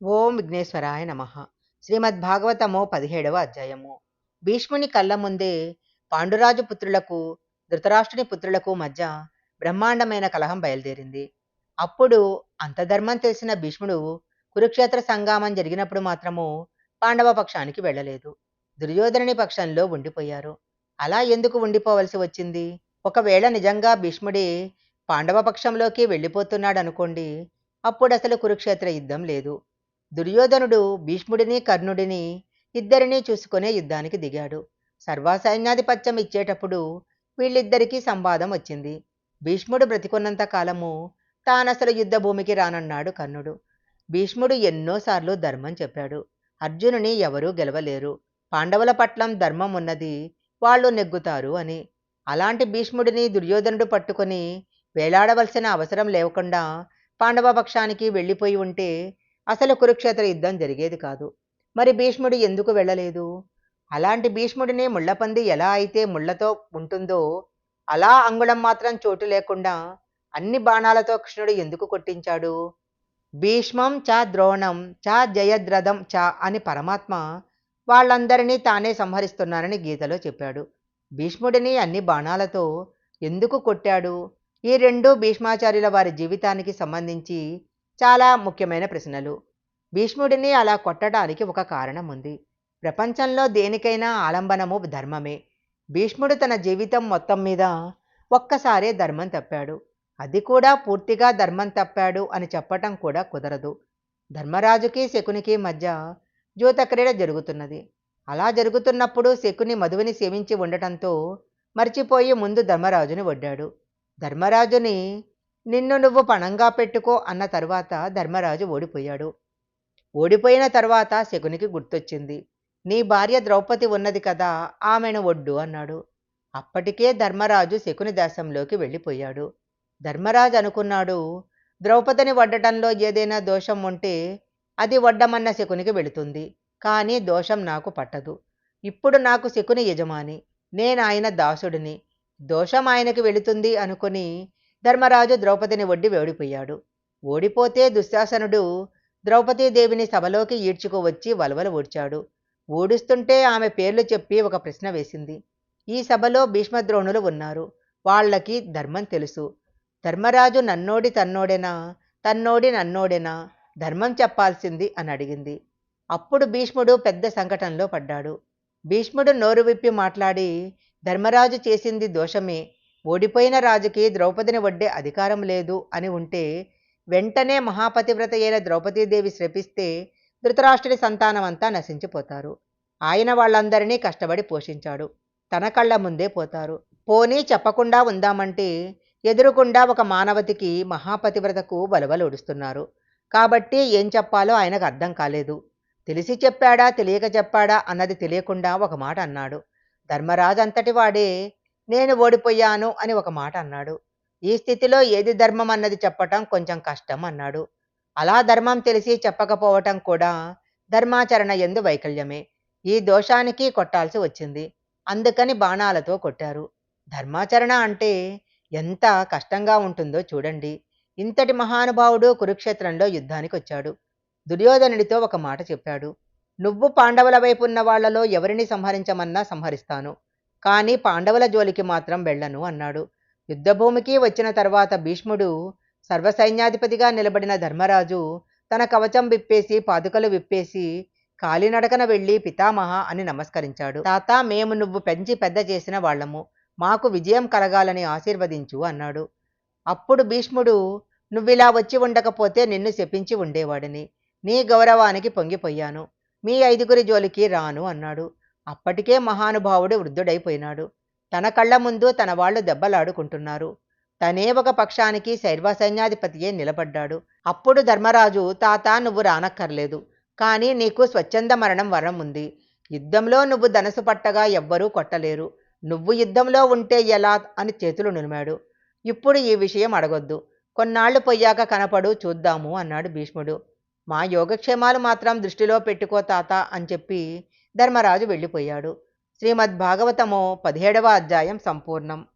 ఓం విఘ్నేశ్వరాయ నమ. శ్రీమద్భాగవతము పదిహేడవ అధ్యాయము. భీష్ముని కళ్ళ ముందే పాండురాజు పుత్రులకు ధృతరాష్ట్రుని పుత్రులకు మధ్య బ్రహ్మాండమైన కలహం బయలుదేరింది. అప్పుడు అంతధర్మం తెలిసిన భీష్ముడు కురుక్షేత్ర సంగామం జరిగినప్పుడు మాత్రము పాండవ పక్షానికి వెళ్ళలేదు. దుర్యోధనుని పక్షంలో ఉండిపోయారు. అలా ఎందుకు ఉండిపోవలసి వచ్చింది? ఒకవేళ నిజంగా భీష్ముడే పాండవ పక్షంలోకి వెళ్ళిపోతున్నాడు అనుకోండి అప్పుడు అసలు కురుక్షేత్ర యుద్ధం లేదు. దుర్యోధనుడు భీష్ముడిని కర్ణుడిని ఇద్దరినీ చూసుకునే యుద్ధానికి దిగాడు. సర్వసైన్యాధిపత్యం ఇచ్చేటప్పుడు వీళ్ళిద్దరికీ సంవాదం వచ్చింది. భీష్ముడు బ్రతికున్నంత కాలము తానసలు యుద్ధ భూమికి రానన్నాడు కర్ణుడు. భీష్ముడు ఎన్నోసార్లు ధర్మం చెప్పాడు. అర్జునుని ఎవరూ గెలవలేరు. పాండవుల పట్లం ధర్మం ఉన్నది వాళ్ళు నెగ్గుతారు అని. అలాంటి భీష్ముడిని దుర్యోధనుడు పట్టుకొని వేలాడవలసిన అవసరం లేకుండా పాండవ పక్షానికి వెళ్ళిపోయి ఉంటే అసలు కురుక్షేత్ర యుద్ధం జరిగేది కాదు. మరి భీష్ముడు ఎందుకు వెళ్ళలేదు? అలాంటి భీష్ముడిని ముళ్ళపంది ఎలా అయితే ముళ్ళతో ఉంటుందో అలా అంగుళం మాత్రం చోటు లేకుండా అన్ని బాణాలతో కృష్ణుడు ఎందుకు కొట్టించాడు? భీష్మం చ ద్రోణం చ జయద్రథం చ అని పరమాత్మ వాళ్ళందరినీ తానే సంహరిస్తున్నానని గీతలో చెప్పాడు. భీష్ముడిని అన్ని బాణాలతో ఎందుకు కొట్టాడు? ఈ రెండు భీష్మాచార్యుల వారి జీవితానికి సంబంధించి చాలా ముఖ్యమైన ప్రశ్నలు. భీష్ముడిని అలా కొట్టడానికి ఒక కారణం ఉంది. ప్రపంచంలో దేనికైనా ఆలంబనము ధర్మమే. భీష్ముడు తన జీవితం మొత్తం మీద ఒక్కసారే ధర్మం తప్పాడు. అది కూడా పూర్తిగా ధర్మం తప్పాడు అని చెప్పటం కూడా కుదరదు. ధర్మరాజుకి శకునికి మధ్య జ్యోతక్రీడ జరుగుతున్నది. అలా జరుగుతున్నప్పుడు శకుని మధువిని సేవించి ఉండటంతో మర్చిపోయి ముందు ధర్మరాజుని వడ్డాడు. ధర్మరాజుని నిన్ను నువ్వు పణంగా పెట్టుకో అన్న తర్వాత ధర్మరాజు ఓడిపోయాడు. ఓడిపోయిన తర్వాత శకునికి గుర్తొచ్చింది. నీ భార్య ద్రౌపది ఉన్నది కదా ఆమెను ఒడ్డు అన్నాడు. అప్పటికే ధర్మరాజు శకుని దేశంలోకి వెళ్ళిపోయాడు. ధర్మరాజు అనుకున్నాడు ద్రౌపదిని వడ్డటంలో ఏదైనా దోషం ఉంటే అది వడ్డమన్న శకునికి వెళుతుంది. కానీ దోషం నాకు పట్టదు. ఇప్పుడు నాకు శకుని యజమాని నేను ఆయన దాసుడిని. దోషం ఆయనకి వెళుతుంది అనుకుని ధర్మరాజు ద్రౌపదిని ఒడ్డి ఓడిపోయాడు. ఓడిపోతే దుశ్శాసనుడు ద్రౌపదీదేవిని సభలోకి ఈడ్చుకువచ్చి వలవల ఓడ్చాడు. ఓడిస్తుంటే ఆమె పేర్లు చెప్పి ఒక ప్రశ్న వేసింది. ఈ సభలో భీష్మద్రోణులు ఉన్నారు. వాళ్ళకి ధర్మం తెలుసు. ధర్మరాజు నన్నోడి తన్నోడేనా? తన్నోడి నన్నోడేనా? ధర్మం చెప్పాల్సింది అని అడిగింది. అప్పుడు భీష్ముడు పెద్ద సంకటంలో పడ్డాడు. భీష్ముడు నోరు విప్పి మాట్లాడి ధర్మరాజు చేసింది దోషమే. ఓడిపోయిన రాజుకి ద్రౌపదిని వడ్డే అధికారం లేదు అని ఉంటే వెంటనే మహాపతివ్రత అయిన ద్రౌపదీదేవి శ్రపిస్తే ధృతరాష్ట్రుడి సంతానమంతా నశించిపోతారు. ఆయన వాళ్ళందరినీ కష్టపడి పోషించాడు. తన కళ్ళ ముందే పోతారు. పోనీ చెప్పకుండా ఉందామంటే ఎదురుకుండా ఒక మానవతికి మహాపతివ్రతకు బలబలొడుస్తున్నారు కాబట్టి ఏం చెప్పాలో ఆయనకు అర్థం కాలేదు. తెలిసి చెప్పాడా తెలియక చెప్పాడా అన్నది తెలియకుండా ఒక మాట అన్నాడు. ధర్మరాజు అంతటి వాడే నేను ఓడిపోయాను అని ఒక మాట అన్నాడు. ఈ స్థితిలో ఏది ధర్మం అన్నది చెప్పటం కొంచెం కష్టం అన్నాడు. అలా ధర్మం తెలిసి చెప్పకపోవటం కూడా ధర్మాచరణ ఎందు వైకల్యమే. ఈ దోషానికి కొట్టాల్సి వచ్చింది. అందుకని బాణాలతో కొట్టారు. ధర్మాచరణ అంటే ఎంత కష్టంగా ఉంటుందో చూడండి. ఇంతటి మహానుభావుడు కురుక్షేత్రంలో యుద్ధానికి వచ్చాడు. దుర్యోధనుడితో ఒక మాట చెప్పాడు. నువ్వు పాండవుల వైపు ఉన్న వాళ్ళలో ఎవరిని సంహరించమన్నా సంహరిస్తాను. కానీ పాండవుల జోలికి మాత్రం వెళ్ళను అన్నాడు. యుద్ధభూమికి వచ్చిన తర్వాత భీష్ముడు సర్వసైన్యాధిపతిగా నిలబడిన ధర్మరాజు తన కవచం విప్పేసి పాదుకలు విప్పేసి కాలినడకన వెళ్ళి పితామహ అని నమస్కరించాడు. తాత మేము నువ్వు పెంచి పెద్ద చేసిన వాళ్ళము మాకు విజయం కలగాలని ఆశీర్వదించు అన్నాడు. అప్పుడు భీష్ముడు నువ్విలా వచ్చి ఉండకపోతే నిన్ను శపించి ఉండేవాడిని. నీ గౌరవానికి పొంగిపోయాను. మీ ఐదుగురి జోలికి రాను అన్నాడు. అప్పటికే మహానుభావుడు వృద్ధుడైపోయినాడు. తన కళ్ళ ముందు తన వాళ్ళు దెబ్బలాడుకుంటున్నారు. తనే ఒక పక్షానికి శైర్వ సైన్యాధిపతియే నిలబడ్డాడు. అప్పుడు ధర్మరాజు తాత నువ్వు రానక్కర్లేదు. కానీ నీకు స్వచ్ఛంద మరణం వరం ఉంది యుద్ధంలో నువ్వు ధనసు పట్టగా ఎవ్వరూ కొట్టలేరు. నువ్వు యుద్ధంలో ఉంటే ఎలా? అని చేతులు నులిమాడు. ఇప్పుడు ఈ విషయం అడగొద్దు. కొన్నాళ్ళు పోయాక కనపడు చూద్దాము అన్నాడు భీష్ముడు. మా యోగక్షేమాలు మాత్రం దృష్టిలో పెట్టుకో తాత అని చెప్పి ధర్మరాజు వెళ్ళిపోయాడు. శ్రీమద్భాగవతము పదిహేడవ అధ్యాయం సంపూర్ణం.